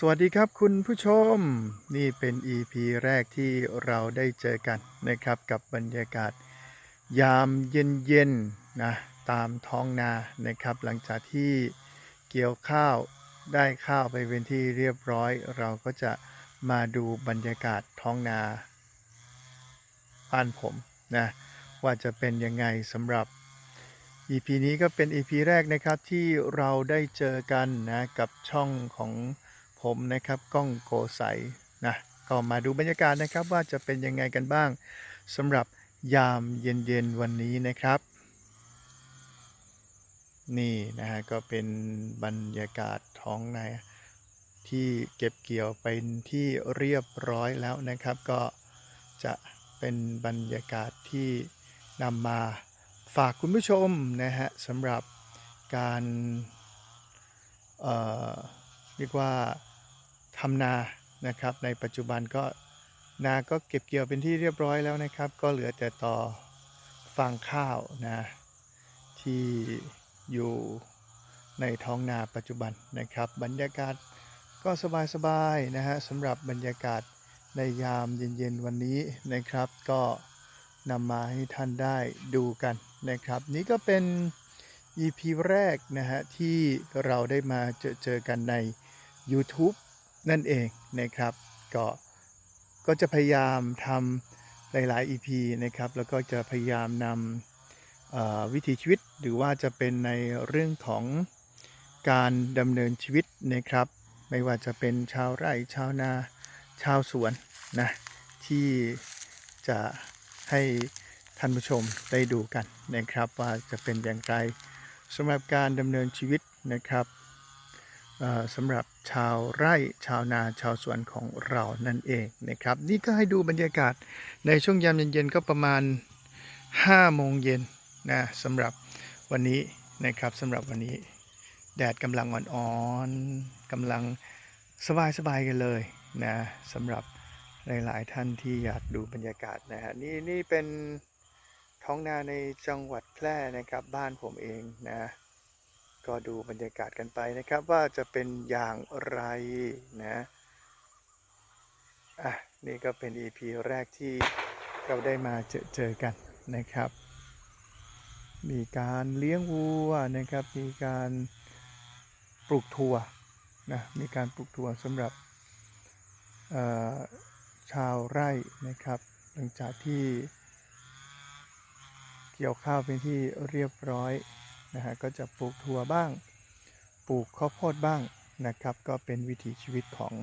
สวัสดีครับคุณผู้ชม นี่เป็น EP แรกที่เราได้เจอกันนะครับกับบรรยากาศ ยามเย็นๆนะตามท้องนานะครับ หลังจากที่เกี่ยวข้าวได้ข้าวไปเป็นที่เรียบร้อย เราก็จะมาดูบรรยากาศท้องนาบ้านผมนะว่าจะเป็นยังไงสำหรับ EP นี้ก็เป็น EP แรกนะครับที่เราได้เจอกันนะกับช่องของ ผมนะครับก้องโกใสนะก็มาดูบรรยากาศนะครับว่าจะเป็นยังไงกันบ้างสำหรับยามเย็นๆวันนี้นะครับ นี่นะฮะก็เป็นบรรยากาศท้องนาที่เก็บเกี่ยวเป็นที่เรียบร้อยแล้วนะครับ ก็จะเป็นบรรยากาศที่นำมาฝากคุณผู้ชมนะฮะสำหรับการเอ่อเรียกว่า ทำนานะครับ ในปัจจุบันก็นาก็เก็บเกี่ยวเป็นที่เรียบร้อยแล้วนะครับ ก็เหลือแต่ต่อฟางข้าวนะที่อยู่ในท้องนาปัจจุบันนะครับ บรรยากาศก็สบายๆนะฮะสำหรับบรรยากาศในยามเย็นๆวันนี้นะครับ ก็นำมาให้ท่านได้ดูกันนะครับ นี่ก็เป็น EP แรกนะฮะที่เราได้มาเจอเจอกันใน YouTube นั่นเองนะครับ ก็ก็จะพยายามทำหลาย ๆ EP นะครับ แล้วก็จะพยายามนำวิถีชีวิตหรือว่าจะเป็นในเรื่องของการดำเนินชีวิตนะครับ ไม่ว่าจะเป็นชาวไร่ชาวนาชาวสวนนะที่จะให้ท่านผู้ชมได้ดูกันนะครับ ว่าจะเป็นอย่างไรสำหรับการดำเนินชีวิตนะครับ สำหรับชาวไร่ชาวนาชาวสวนของเรานั่นเองนะครับ นี่ก็ให้ดูบรรยากาศในช่วงยามเย็นๆก็ประมาณ5โมงเย็นนะสำหรับวันนี้นะครับสำหรับวันนี้แดดกำลังอ่อนๆกำลังสบายๆกันเลยนะสำหรับหลายๆท่านที่อยากดูบรรยากาศนะฮะนี่นี่เป็นท้องนาในจังหวัดแพร่นะครับบ้านผมเองนะ ก็ดูบรรยากาศกันไปนะครับว่าจะเป็นอย่างไรนะอะนี่ก็เป็น EP แรกที่เราได้มาเจอเจอกันนะครับ มีการเลี้ยงวัวนะครับ มีการปลูกถั่วนะมีการปลูกถั่วสำหรับชาวไร่นะครับ หลังจากที่เกี่ยวข้าวเป็นที่เรียบร้อย นะฮะก็จะปลูกถั่วบ้าง ปลูกข้าวโพดบ้างนะครับ ก็เป็นวิถีชีวิตของ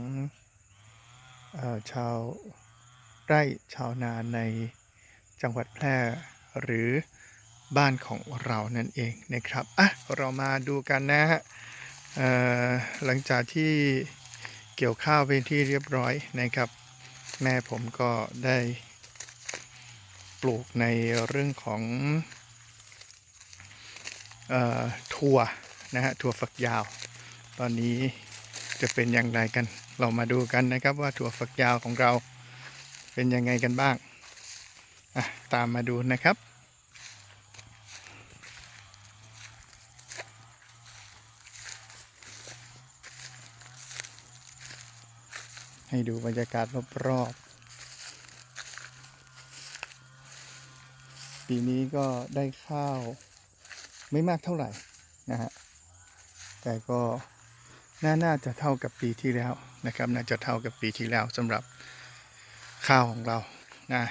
ออชาวไร่ชาวนาในจังหวัดแพร่หรือบ้านของเรานั่นเองนะครับ อะ เรามาดูกันนะฮะหลังจากที่เกี่ยวข้าวเป็นที่เรียบร้อยนะครับ แม่ผมก็ได้ปลูกในเรื่องของ ถั่วนะฮะถั่วฝักยาว ตอนนี้จะเป็นอย่างไรกัน เรามาดูกันนะครับว่าถั่วฝักยาวของเราเป็นยังไงกันบ้างตามมาดูนะครับ ให้ดูบรรยากาศรอบๆปีนี้ก็ได้ข้าว ไม่มากเท่าไหร่นะฮะแต่ก็น่าน่าจะเท่ากับปีที่แล้วนะครับ น่าจะเท่ากับปีที่แล้วสำหรับข้าวของเรานะ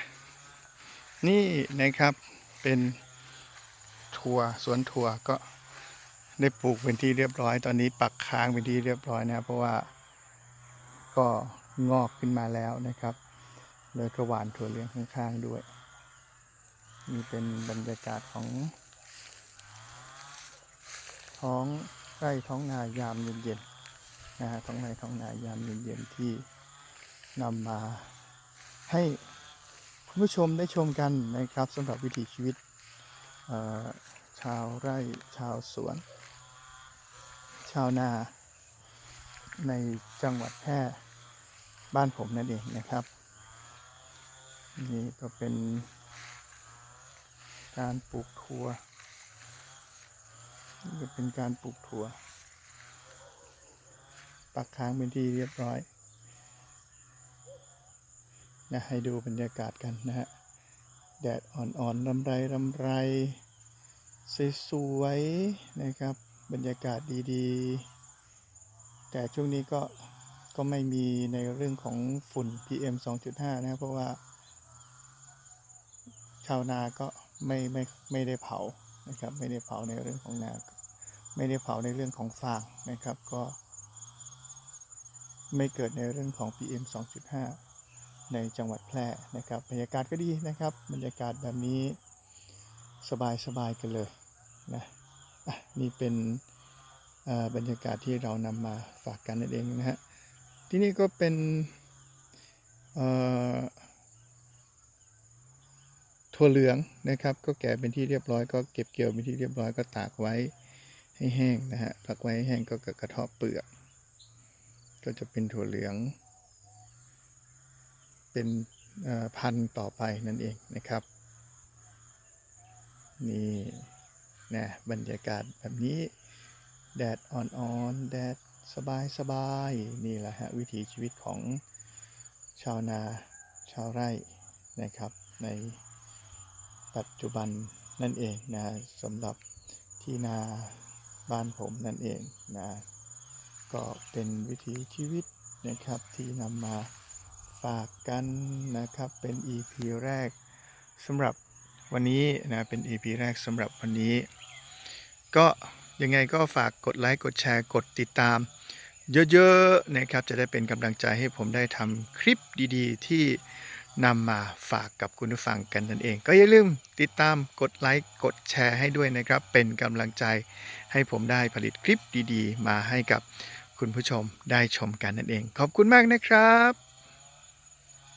นี่นะครับเป็นถั่วสวนถั่วก็ได้ปลูกเป็นที่เรียบร้อย ตอนนี้ปักค้างเป็นที่เรียบร้อยนะเพราะว่าก็งอกขึ้นมาแล้วนะครับเลยก็หวานถั่วเหลืองข้างๆด้วยนี่เป็นบรรยากาศของ ท้องไร่ท้องนายามเย็นๆนะฮะท้องไร่ท้องนายามเย็นๆที่นำมาให้คุณผู้ชมได้ชมกันนะครับสำหรับวิถีชีวิตชาวไร่ชาวสวน ชาวนา ในจังหวัดแพร่บ้านผมนั่นเองนะครับ นี่ก็เป็นการปลูกถั่ว นี่ก็เป็นการปลูกถั่ว ปักค้างเป็นที่เรียบร้อยนะให้ดูบรรยากาศกันนะฮะ แดดอ่อนๆรำไรรำไรสวยๆนะครับ บรรยากาศดีๆ แต่ช่วงนี้ก็ก็ไม่มีในเรื่องของฝุ่น PM 2.5 นะครับเพราะว่า ชาวนาก็ไม่ไม่ไม่ได้เผานะครับ ไม่ได้เผาในเรื่องของนา ไม่ได้เผาในเรื่องของฟางนะครับ ก็ ไม่เกิดในเรื่องของ PM 2.5 ในจังหวัดแพร่นะครับบรรยากาศก็ดีนะครับ บรรยากาศแบบนี้สบายสบายกันเลยนะนี่เป็นบรรยากาศที่เรานำมาฝากกันนั่นเองนะฮะที่นี่ก็เป็นเอ่อถั่วเหลืองนะครับ ก็แก่เป็นที่เรียบร้อยก็เก็บเกี่ยวเป็นที่เรียบร้อยก็ตากไว้ ให้แห้งนะฮะตากไว้ให้แห้งก็กระเทาะเปลือก ก็จะเป็นถั่วเหลือง เป็นพันต่อไปนั่นเองนะครับ นี่นะบรรยากาศแบบนี้ แดดอ่อนๆ แดดสบายๆนี่แหละฮะ วิถีชีวิตของชาวนาชาวไร่นะครับ ในปัจจุบันนั่นเองนะสำหรับที่นา บ้านผมนั่นเองนะก็เป็นวิถีชีวิตนะครับที่นำมาฝากกันนะครับเป็น EP แรกสำหรับวันนี้นะเป็น EP แรกสำหรับวันนี้ ก็ยังไงก็ฝากกดไลค์กดแชร์กดติดตาม เยอะๆนะครับจะได้เป็นกำลังใจให้ผมได้ทำคลิปดีๆ ที่ นำมาฝากกับคุณผู้ฟังกันนั่นเอง ก็อย่าลืมติดตามกดไลค์กดแชร์ให้ด้วยนะครับ เป็นกำลังใจให้ผมได้ผลิตคลิปดีๆ มาให้กับคุณผู้ชมได้ชมกันนั่นเอง ขอบคุณมากนะครับ